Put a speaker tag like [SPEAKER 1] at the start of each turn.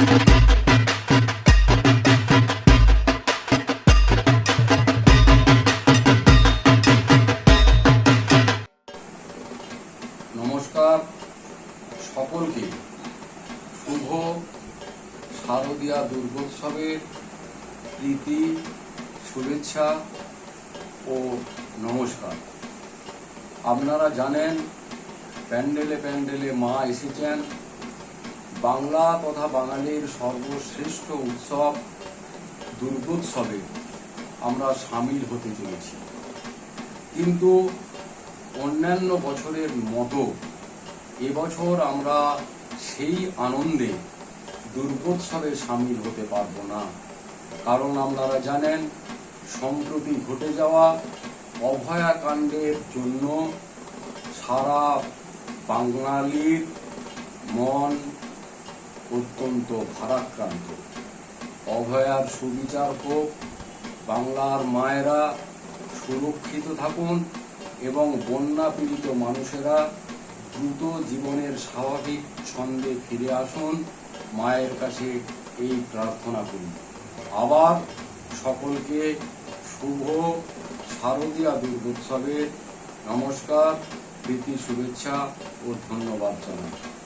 [SPEAKER 1] নমস্কার সকলকে। শুভ শারদীয়া দুর্গোৎসবের প্রীতি, শুভেচ্ছা ও নমস্কার। আপনারা জানেন, প্যান্ডেলে প্যান্ডেলে মা এসেছেন। বাংলা তথা বাঙালির সর্বশ্রেষ্ঠ উৎসব দুর্গোৎসবে আমরা সামিল হতে চলেছি। কিন্তু অন্যান্য বছরের মতো এবছর আমরা সেই আনন্দে দুর্গোৎসবে সামিল হতে পারব না। কারণ আপনারা জানেন, সম্প্রতি ঘটে যাওয়া অভয়াকাণ্ডের জন্য সারা বাঙালির মন অত্যন্ত ভারাক্রান্ত। অভয়ার সুবিচার হোক বাংলার মায়েরা সুরক্ষিত থাকুন এবং বন্যা পীড়িত মানুষেরা দ্রুত জীবনের স্বাভাবিক ছন্দে ফিরে আসুন। মায়ের কাছে এই প্রার্থনা করি। আবার সকলকে শুভ শারদীয়া দুর্গোৎসবের নমস্কার, প্রীতি, শুভেচ্ছা ও ধন্যবাদ জানাই।